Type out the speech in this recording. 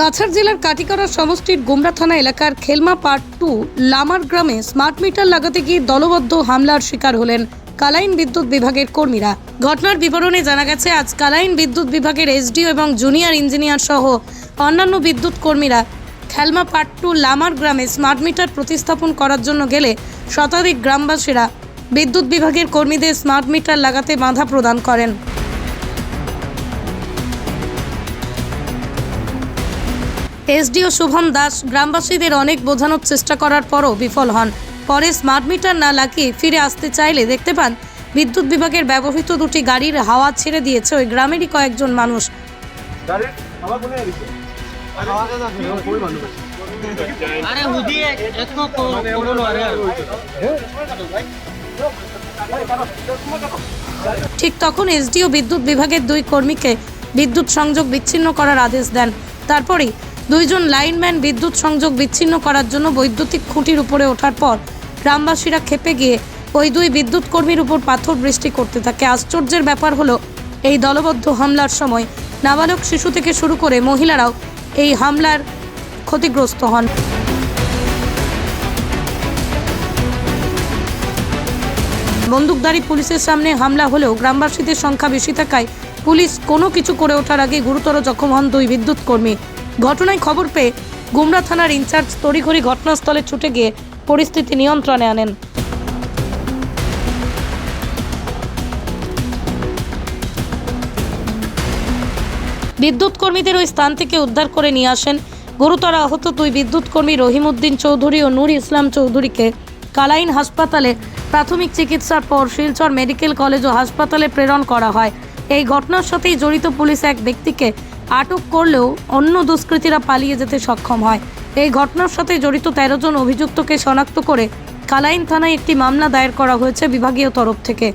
কাছাড় জেলার কাটিকাড়া সমষ্টির গুমরা থানা এলাকার খেলমা পার্ট টু, লামার গ্রামে স্মার্ট মিটার লাগাতে গিয়ে দলবদ্ধ হামলার শিকার হলেন কালাইন বিদ্যুৎ বিভাগের কর্মীরা। ঘটনার বিবরণে জানা গেছে, আজ কালাইন বিদ্যুৎ বিভাগের এসডিও এবং জুনিয়র ইঞ্জিনিয়ার সহ অন্যান্য বিদ্যুৎ কর্মীরা খেলমা পার্ট টু, লামার গ্রামে স্মার্ট মিটার প্রতিস্থাপন করার জন্য গেলে শতাধিক গ্রামবাসীরা বিদ্যুৎ বিভাগের কর্মীদের স্মার্ট মিটার লাগাতে বাধা প্রদান করেন। এসডিও শুভম দাস গ্রামবাসীদের অনেক বোঝানোর চেষ্টা করার পরও বিফল হন। পরে স্মার্ট মিটার না লাগিয়ে ফিরে আসতে চাইলে দেখতে পান বিদ্যুৎ বিভাগের ব্যবহৃত দুটি গাড়ির হাওয়া ছেড়ে দিয়েছে ওই গ্রামেরই কয়েকজন মানুষ। ঠিক তখন এসডিও বিদ্যুৎ বিভাগের দুই কর্মীকে বিদ্যুৎ সংযোগ বিচ্ছিন্ন করার আদেশ দেন। তারপরেই দুইজন লাইনম্যান বিদ্যুৎ সংযোগ বিচ্ছিন্ন করার জন্য বৈদ্যুতিক খুঁটির উপরে ওঠার পর গ্রামবাসীরা খেপে গিয়ে ওই দুই বিদ্যুৎ কর্মীর উপর পাথর বৃষ্টি করতে থাকে। আশ্চর্যের ব্যাপার হলো, এই দলবদ্ধ হামলার সময় নাবালক শিশু থেকে শুরু করে মহিলারাও এই হামলার ক্ষতিগ্রস্ত হন। বন্দুকধারী পুলিশের সামনে হামলা হলেও গ্রামবাসীদের সংখ্যা বেশি থাকায় পুলিশ কোনো কিছু করে ওঠার আগে গুরুতর জখম হন দুই বিদ্যুৎ কর্মী। ঘটনায় খবর পেয়ে গুমরা থানার ইনচার্জ তড়িঘড়ি ঘটনাস্থলে ছুটে গিয়ে পরিস্থিতি নিয়ন্ত্রণে আনেন। বিদ্যুৎ কর্মীদের ওই স্থান থেকে উদ্ধার করে নিয়ে আসেন গুরুতর আহত দুই বিদ্যুৎ কর্মী রহিমউদ্দিন চৌধুরী ও নূর ইসলাম চৌধুরীকে। কালাইন হাসপাতালে প্রাথমিক চিকিৎসার পর শিলচর মেডিকেল কলেজ ও হাসপাতালে প্রেরণ করা হয়। এই ঘটনার সাথেই জড়িত পুলিশ এক ব্যক্তিকে আটক করলেও অন্য দুষ্কৃতীরা পালিয়ে যেতে সক্ষম হয়। এই ঘটনার সাথে জড়িত তেরো জন অভিযুক্তকে শনাক্ত করে কালাইন থানায় একটি মামলা দায়ের করা হয়েছে বিভাগীয় তরফ থেকে।